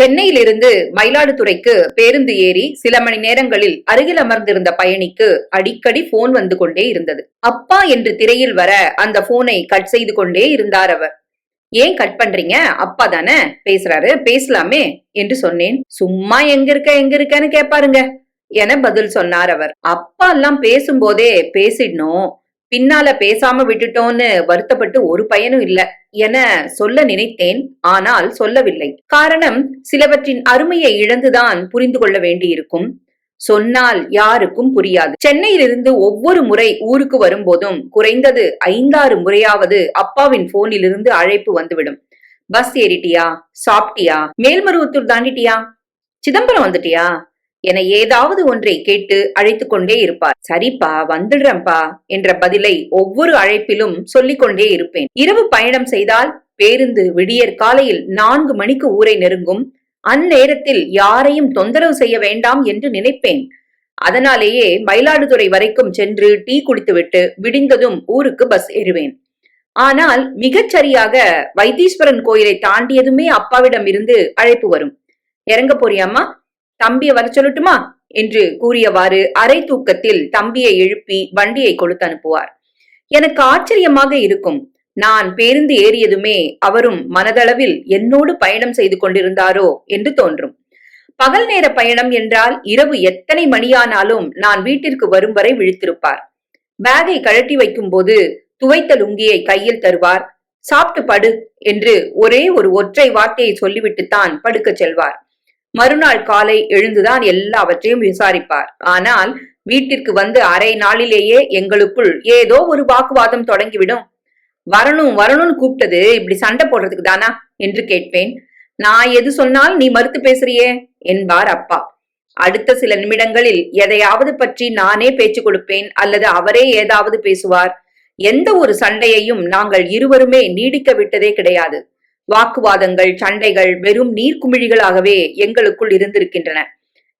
சென்னையிலிருந்து மயிலாடுதுறைக்கு பேருந்து ஏறி சில மணி நேரங்களில் அருகில் அமர்ந்திருந்த பயணிக்கு அடிக்கடி போன் வந்து கொண்டே இருந்தது. அப்பா என்று திரையில் வர அந்த போனை கட் செய்து கொண்டே இருந்தார் அவர். ஏன் கட் பண்றீங்க? அப்பா தானே? பேசுறாரு. பேசலாமே என்று சொன்னேன். சும்மா எங்க இருக்க எங்க இருக்கன்னு கேப்பாருங்க என பதில் சொன்னார் அவர். அப்பா எல்லாம் பேசும்போதே பேசிடணும். பின்னால பேசாம விட்டுட்டோன்னு வருத்தப்பட்டு ஒரு பயனும் இல்ல என சொல்ல நினைத்தேன். ஆனால் சொல்லவில்லை. காரணம் சிலவற்றின் அருமையை இழந்துதான் புரிந்து கொள்ள வேண்டியிருக்கும். சொன்னால் யாருக்கும் புரியாது. சென்னையிலிருந்து ஒவ்வொரு முறை ஊருக்கு வரும்போதும் குறைந்தது ஐந்தாறு முறையாவது அப்பாவின் போனிலிருந்து அழைப்பு வந்துவிடும். பஸ் ஏறிட்டியா? சாப்பிட்டியா? மேல்மருவத்தூர் தாண்டிட்டியா? சிதம்பரம் வந்துட்டியா? என ஏதாவது ஒன்றை கேட்டு அழைத்துக் கொண்டே இருப்பார். சரிப்பா வந்துடுறேன்பா என்ற பதிலை ஒவ்வொரு அழைப்பிலும் சொல்லிக் கொண்டே இருப்பேன். இரவு பயணம் செய்தால் பேருந்து விடியற் காலையில் நான்கு மணிக்கு ஊரை நெருங்கும். அந்நேரத்தில் யாரையும் தொந்தரவு செய்ய வேண்டாம் என்று நினைப்பேன். அதனாலேயே மயிலாடுதுறை வரைக்கும் சென்று டீ குடித்துவிட்டு விடிந்ததும் ஊருக்கு பஸ் ஏறுவேன். ஆனால் மிகச் சரியாக வைத்தீஸ்வரன் கோயிலை தாண்டியதுமே அப்பாவிடம் இருந்து அழைப்பு வரும். இறங்க போறியாமா தம்பியை வர சொல்லட்டுமா? என்று கூறியவாறு அரை தூக்கத்தில் தம்பியை எழுப்பி வண்டியை கொடுத்து அனுப்புவார். எனக்கு ஆச்சரியமாக இருக்கும். நான் பேருந்து ஏறியதுமே அவரும் மனதளவில் என்னோடு பயணம் செய்து கொண்டிருந்தாரோ என்று தோன்றும். பகல் நேர பயணம் என்றால் இரவு எத்தனை மணியானாலும் நான் வீட்டிற்கு வரும் வரை விழித்திருப்பார். பேகை கழட்டி வைக்கும் போது துவைத்த லுங்கியை கையில் தருவார். சாப்பிட்டு படு என்று ஒரே ஒரு ஒற்றை வார்த்தையை சொல்லிவிட்டுத்தான் படுக்கச் செல்வார். மறுநாள் காலை எழுந்துதான் எல்லாவற்றையும் விசாரிப்பார். ஆனால் வீட்டிற்கு வந்து அரை நாளிலேயே எங்களுக்குள் ஏதோ ஒரு வாக்குவாதம் தொடங்கிவிடும். வரணும் வரணும்னு கூப்பிட்டது இப்படி சண்டை போடுறதுக்கு தானா? என்று கேட்பேன். நான் எது சொன்னால் நீ மறுத்து பேசுறியே? என்பார் அப்பா. அடுத்த சில நிமிடங்களில் எதையாவது பற்றி நானே பேச்சு கொடுப்பேன் அல்லது அவரே ஏதாவது பேசுவார். எந்த ஒரு சண்டையையும் நாங்கள் இருவருமே நீடிக்க விட்டதே கிடையாது. வாக்குவாதங்கள் சண்டைகள் வெறும் நீர்க்குமிழிகளாகவே எங்களுக்குள் இருந்திருக்கின்றன.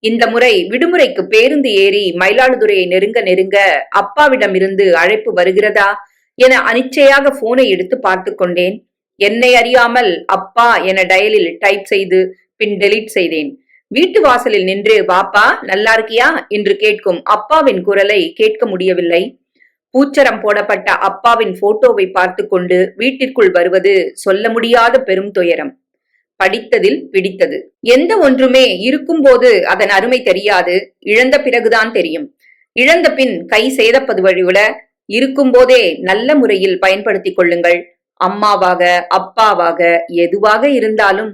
இந்த முறை விடுமுறைக்கு பேருந்து ஏறி மயிலாடுதுறையை நெருங்க நெருங்க அப்பாவிடம் இருந்து அழைப்பு வருகிறதா என அனிச்சையாக போனை எடுத்து பார்த்து கொண்டேன். என்னை அறியாமல் அப்பா என டயலில் டைப் செய்து பின் டெலீட் செய்தேன். வீட்டு வாசலில் நின்று வாப்பா நல்லா இருக்கியா? என்று கேட்கும் அப்பாவின் குரலை கேட்க முடியவில்லை. பூச்சரம் போடப்பட்ட அப்பாவின் போட்டோவை பார்த்து கொண்டு வீட்டிற்குள் வருவது சொல்ல முடியாத பெரும் துயரம். படித்ததில் பிடித்தது. எந்த ஒன்றுமே இருக்கும்போது அதன் அருமை தெரியாது. இழந்த பிறகுதான் தெரியும். இழந்த பின் கை சேதப்பது வழிவிட இருக்கும்போதே நல்ல முறையில் பயன்படுத்திக் கொள்ளுங்கள். அம்மாவாக அப்பாவாக எதுவாக இருந்தாலும்